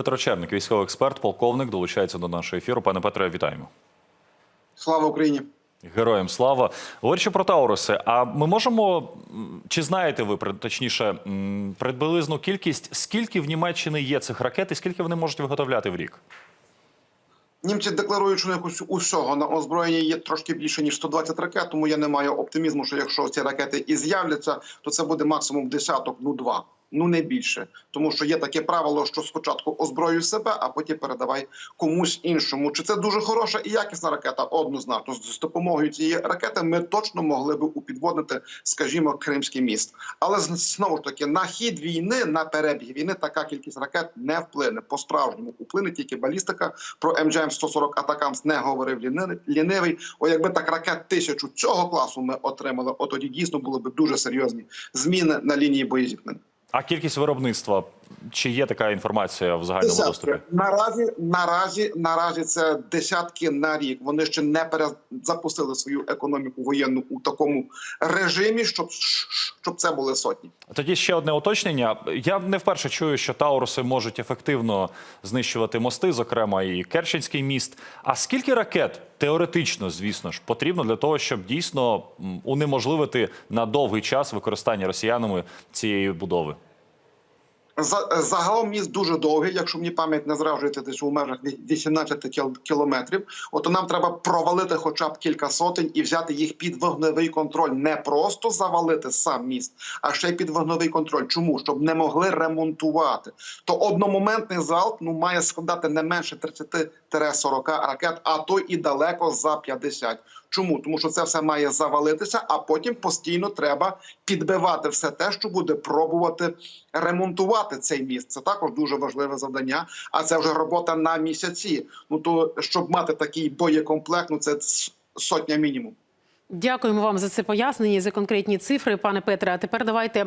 Петро Черник, військовий експерт, полковник, долучається до нашого ефіру. Пане Петре, вітаємо. Слава Україні! Героям слава. Говорячи про Тауруси, а ми можемо чи знаєте ви точніше приблизну кількість, скільки в Німеччині є цих ракет і скільки вони можуть виготовляти в рік? Німці декларують, що у них усього на озброєнні є трошки більше ніж 120 ракет. Тому я не маю оптимізму, що якщо ці ракети і з'являться, то це буде максимум десяток, ну два. Ну не більше, тому що є таке правило, що спочатку озброюй себе, а потім передавай комусь іншому. Чи це дуже хороша і якісна ракета? Однозначно, з допомогою цієї ракети ми точно могли би упідводити, скажімо, Кримський міст. Але знову ж таки на хід війни, на перебіг війни, така кількість ракет не вплине. По справжньому вплине тільки балістика. Про МГМ 140 Атакамс не говорив лінивий. О, якби так ракет тисячу цього класу ми отримали, от тоді дійсно були б дуже серйозні зміни на лінії боєзіткнення. А кількість виробництва чи є така інформація в загальному доступі? Наразі, наразі, наразі це десятки на рік. Вони ще не перезапустили свою економіку воєнну у такому режимі, щоб, щоб це були сотні. Тоді ще одне уточнення. Я не вперше чую, що Тауруси можуть ефективно знищувати мости, зокрема і Керченський міст. А скільки ракет теоретично, звісно ж, потрібно для того, щоб дійсно унеможливити на довгий час використання росіянами цієї будови? За- Загалом міст дуже довгий, якщо мені пам'ять не зраджується десь у межах ві- 18 кіл- кілометрів. От нам треба провалити хоча б кілька сотень і взяти їх під вогневий контроль. Не просто завалити сам міст, а ще й під вогневий контроль. Чому? Щоб не могли ремонтувати. То одномоментний залп ну має складати не менше 30-40 ракет, а то і далеко за 50. Чому? Тому що це все має завалитися, а потім постійно треба підбивати все те, що буде пробувати ремонтувати цей міст. Це також дуже важливе завдання. А це вже робота на місяці. Ну то щоб мати такий боєкомплект, ну це сотня мінімум. Дякуємо вам за це пояснення за конкретні цифри, пане Петре. А тепер давайте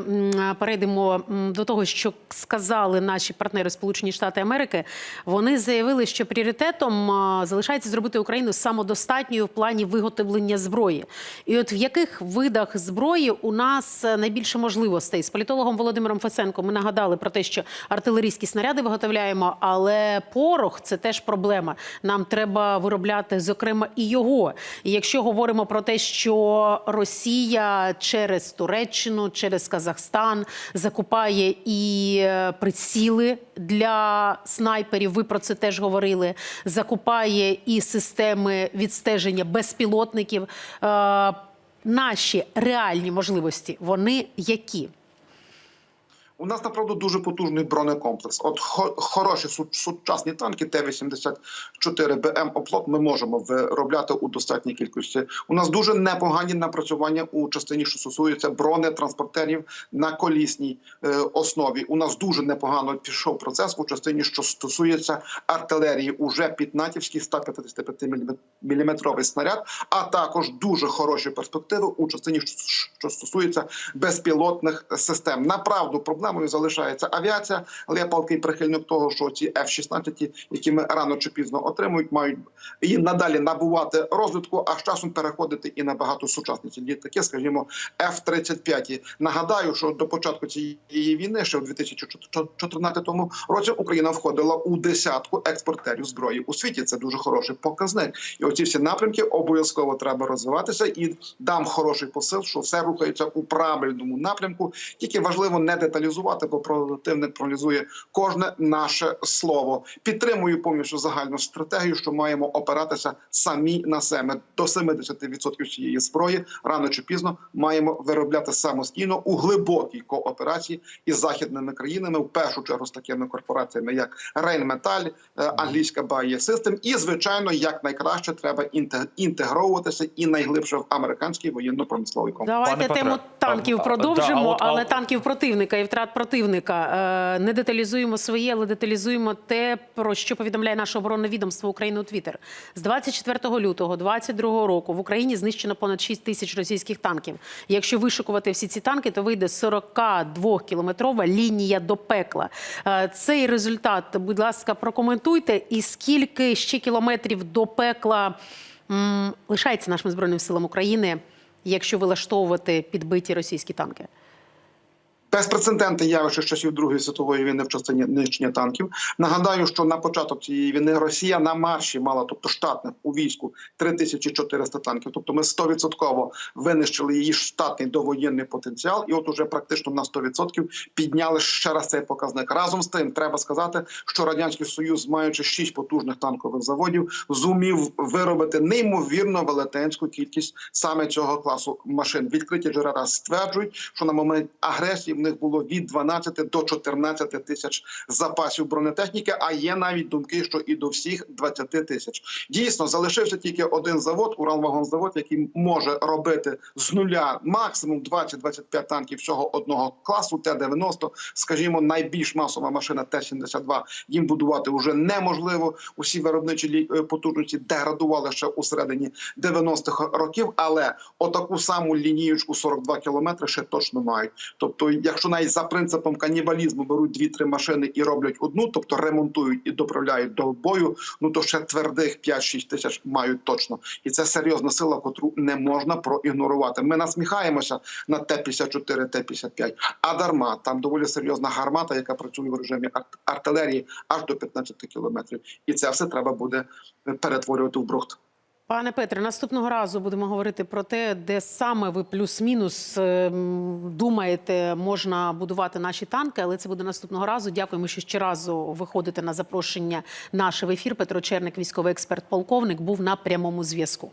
перейдемо до того, що сказали наші партнери Сполучені Штати Америки. Вони заявили, що пріоритетом залишається зробити Україну самодостатньою в плані виготовлення зброї. І от в яких видах зброї у нас е, найбільше можливостей з політологом Володимиром Фесенко ми нагадали про те, що артилерійські снаряди виготовляємо, але порох це теж проблема. Нам треба виробляти зокрема і його. І якщо говоримо про те, що Росія через Туреччину, через Казахстан закупає і е, приціли для снайперів. Ви про це теж говорили. Закупає і системи відстеження безпілотників. Е, Наші реальні можливості вони які? У нас направду дуже потужний бронекомплекс. От хо- хороші сучасні танки Т-84 БМ оплот ми можемо виробляти у достатній кількості. У нас дуже непогані напрацювання у частині, що стосується бронетранспортерів на колісній е, основі. У нас дуже непогано пішов процес у частині, що стосується артилерії. Уже пітнатівський 155 мм снаряд, а також дуже хороші перспективи у частині, що- стосується безпілотних систем. Направду проблемою залишається авіація, але я палкий прихильник того, що ці F-16, які ми рано чи пізно отримують, мають і надалі набувати розвитку, а з часом переходити і на багато сучасниці літаки, скажімо, F-35. Нагадаю, що до початку цієї війни, ще у 2014 році, Україна входила у десятку експортерів зброї у світі. Це дуже хороший показник. І оці всі напрямки обов'язково треба розвиватися. І дам хороший посил, що все рухається у правильному напрямку. Тільки важливо не деталізувати, бо противник пролізує кожне наше слово. Підтримую повністю загальну стратегію, що маємо опиратися самі на себе. До 70% цієї зброї рано чи пізно маємо виробляти самостійно у глибокій кооперації із західними країнами, в першу чергу з такими корпораціями, як Rheinmetall, е, англійська Bayer System. І звичайно, як найкраще треба інте- інтегровуватися і найглибше в американський воєнно-промисловий комплекс. Давайте Пане Петре, тему танків а, а, продовжимо, да, а от- а але от- танків противника і втрат противника. Е, Не деталізуємо своє, але деталізуємо те, про що повідомляє наше оборонне відомство України у Твіттер. З 24 лютого 2022 року в Україні знищено понад 6 тисяч російських танків. Якщо вишикувати всі ці танки, то вийде 42-кілометрова лінія до пекла. Е, Цей результат, будь ласка, прокоментуйте. І скільки ще кілометрів до пекла м, лишається нашим збройним силам України, якщо вилаштовувати підбиті російські танки? Безпрецедентне явище часів Другої світової війни в частині нищення танків. Нагадаю, що на початок цієї війни Росія на марші мала, тобто штатних у війську 3400 танків. Тобто ми 100% винищили її штатний довоєнний потенціал, і от уже практично на 100% підняли ще раз цей показник. Разом з тим, треба сказати, що радянський союз, маючи шість потужних танкових заводів, зумів виробити неймовірно велетенську кількість саме цього класу машин. Відкриті джерела стверджують, що на момент агресії них було від 12 до 14 тисяч запасів бронетехніки. А є навіть думки, що і до всіх 20 тисяч. Дійсно, залишився тільки один завод, Уралвагонзавод, який може робити з нуля максимум 20-25 танків всього одного класу. Т-90, скажімо, найбільш масова машина Т-72, їм будувати вже неможливо. Усі виробничі е, потужності деградували ще у середині 90-х років, але отаку саму лінієчку 42 кілометри ще точно мають. Тобто, якщо навіть за принципом канібалізму беруть дві-три машини і роблять одну, тобто ремонтують і доправляють до бою, ну то ще твердих 5-6 тисяч мають точно. І це серйозна сила, котру не можна проігнорувати. Ми насміхаємося на Т-54, Т-55, а дарма там доволі серйозна гармата, яка працює в режимі артилерії аж до 15 кілометрів. І це все треба буде перетворювати в брухт. Пане Петре, наступного разу будемо говорити про те, де саме ви плюс-мінус ем, думаєте, можна будувати наші танки, але це буде наступного разу. Дякуємо, що щоразу виходите на запрошення наше в ефір. Петро Черник, військовий експерт, полковник, був на прямому зв'язку.